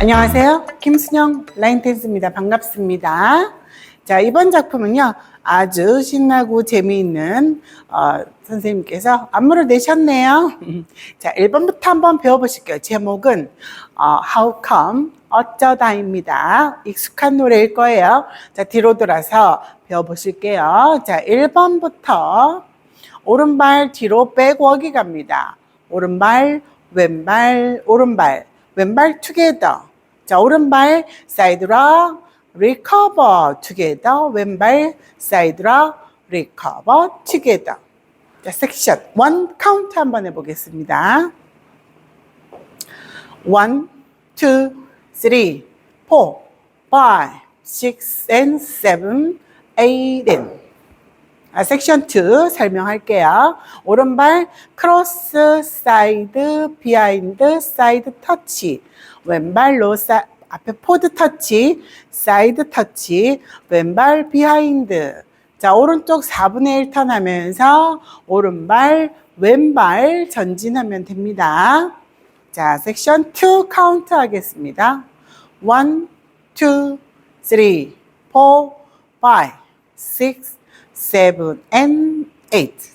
안녕하세요. 김순영 라인댄스입니다. 반갑습니다. 자, 이번 작품은요, 아주 신나고 재미있는, 어, 선생님께서 안무를 내셨네요. 자, 1번부터 한번 배워보실게요. 제목은, 어, How Come? 어쩌다입니다. 익숙한 노래일 거예요. 자, 뒤로 돌아서 배워보실게요. 자, 1번부터 오른발 뒤로 어기 갑니다. 오른발, 왼발, 오른발, 왼발 투게더. 자, 오른발 사이드라 리커버 투게더. 왼발 사이드라 리커버 투게더. 자, 섹션 원 카운트 한번 해보겠습니다. 원, 투, 쓰리, 포, 파이브, 식스, 앤 세븐, 에잇, 앤. 아, 섹션 2 설명할게요. 오른발 크로스 사이드 비하인드 사이드 터치 왼발로 사, 앞에 포드 터치 사이드 터치 왼발 비하인드 자 오른쪽 4분의 1 턴 하면서 오른발 왼발 전진하면 됩니다. 자 섹션 2 카운트 하겠습니다. 1, 2, 3, 4, 5, 6, seven, and eight.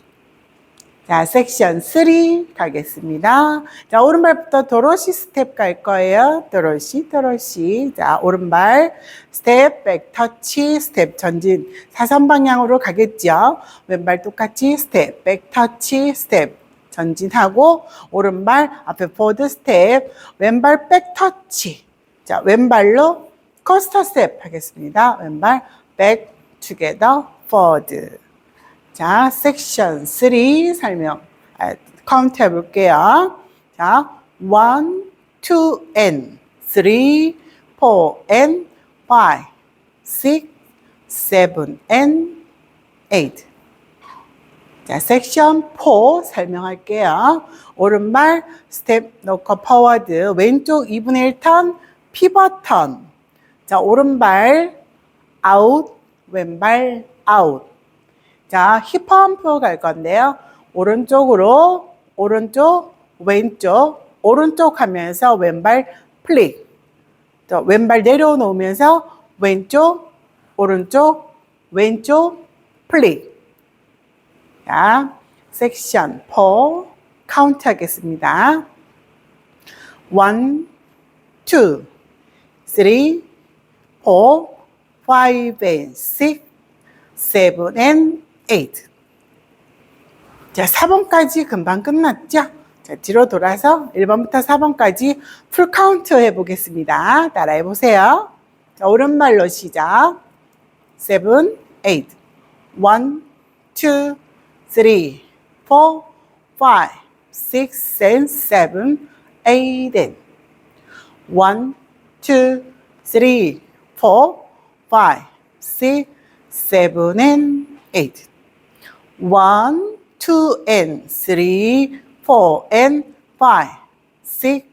자, 섹션 3 가겠습니다. 자, 오른발부터 도로시 스텝 갈 거예요. 도로시, 도로시. 자, 오른발 스텝, 백 터치, 스텝 전진. 사선 방향으로 가겠죠. 왼발 똑같이 스텝, 백 터치, 스텝 전진하고 오른발 앞에 포드 스텝, 왼발 백 터치. 자, 왼발로 커스터 스텝 하겠습니다. 왼발 백 투게더 forward. 자, 섹션 3 설명, 아, 카운트 해 볼게요. 자, 1, 2, and 3, 4, and 5, 6, 7, and 8. 자, 섹션 4 설명할게요. 오른발 스텝 놓고 퍼워드, 왼쪽 2분의 1턴, 피벗 턴. 자, 오른발 아웃, 왼발 아웃. 자, 힙펌프 갈 건데요. 오른쪽으로, 오른쪽, 왼쪽, 오른쪽 하면서 왼발 플릭. 또 왼발 내려놓으면서 왼쪽, 오른쪽, 왼쪽, 플릭. 자, 섹션 4 카운트 하겠습니다. 1, 2, 3, 4, 5, and 6, 7, and 8. 자, 4번까지 금방 끝났죠? 자, 뒤로 돌아서 1번부터 4번까지 풀 카운트 해보겠습니다. 따라해 보세요. 자, 오른발로 시작. 7, 8. 1, 2, three, four, five, six, and seven, eight, and one, two, three, four, five, six, seven, and eight. One, two, and three, four, and five, six,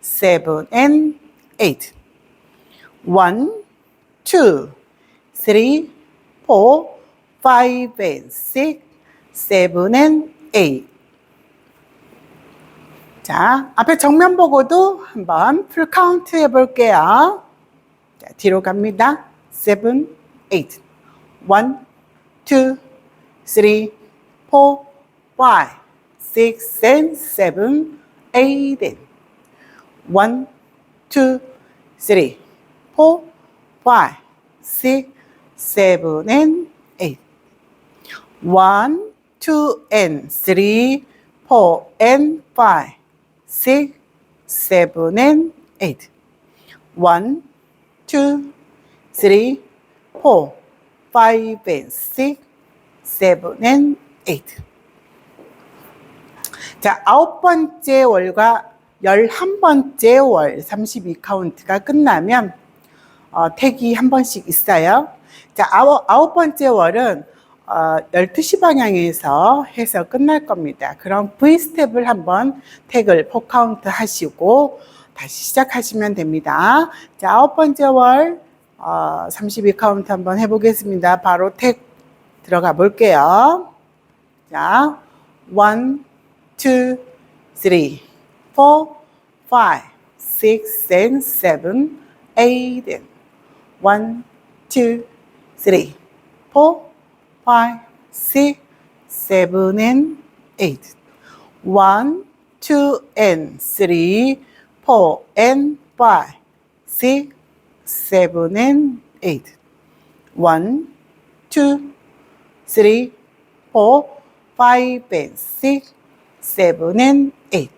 seven, and eight. One, two, three, four, five, and six, 7, and 8. 자, 앞에 정면 보고도 한번 풀 카운트 해볼게요. 자, 뒤로 갑니다. 7, 8. 1, 2, 3, 4, 5, 6, and 7, 8, and 1, 2, 3, 4, 5, 6, 7, and 8. 1, 2, and 3, 4, and 5, 6, 7, and 8. 1, 2, 3, 4, 5, and 6, 7, and 8. 자, 아홉 번째 월과 열한 번째 월 32카운트가 끝나면 어, 택이 한 번씩 있어요. 자, 아홉, 아홉 번째 월은 어, 12시 방향에서 해서 끝날 겁니다. 그럼 V 스텝을 한번 택을 포카운트 하시고 다시 시작하시면 됩니다. 자, 아홉 번째 월, 어, 32 카운트 한번 해보겠습니다. 바로 택 들어가 볼게요. 자, one, two, three, four, five, six, and seven, eight, and one, two, three, four, five, six, seven, and eight. One, two, and three, four, and five, six, seven, and eight. One, two, three, four, five, and six, seven, and eight.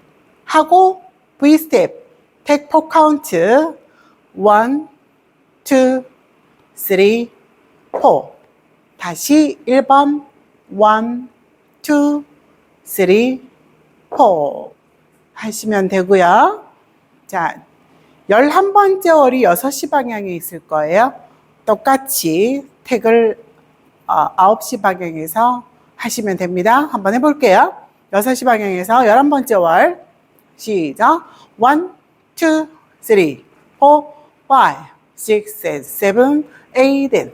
하고 V 스텝 take four count. One, two, three, four. 다시 1번 one, two, three, four 하시면 되고요. 자, 11번째 월이 6시 방향에 있을 거예요. 똑같이 택을 어, 9시 방향에서 하시면 됩니다. 한번 해볼게요. 6시 방향에서 11번째 월 시작 1, 2, 3, 4, 5, 6, 7, 8, 1,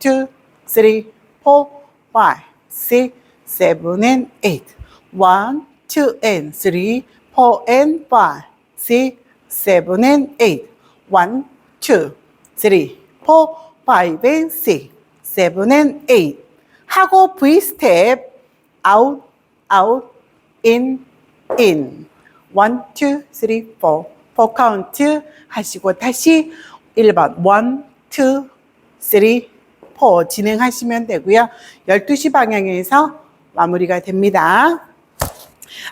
2, 3, 4, 5, 6, 7, and 8. 1, 2, and 3, 4, and 5, 6, 7, and 8. 1, 2, 3, 4, 5, and 6, 7, and 8. 하고 V 스텝 out, out, in, in. 1, 2, 3, 4. 4 카운트 하시고 다시 1번 1, 2, 3, 4 진행하시면 되고요. 12시 방향에서 마무리가 됩니다.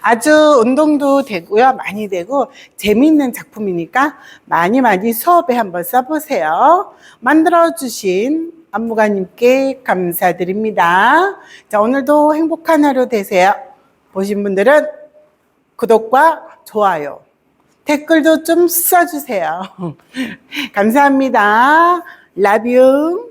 아주 운동도 되고요. 많이 되고 재미있는 작품이니까 많이 많이 수업에 한번 써보세요. 만들어주신 안무가님께 감사드립니다. 자, 오늘도 행복한 하루 되세요. 보신 분들은 구독과 좋아요, 댓글도 좀 써주세요. 감사합니다. You.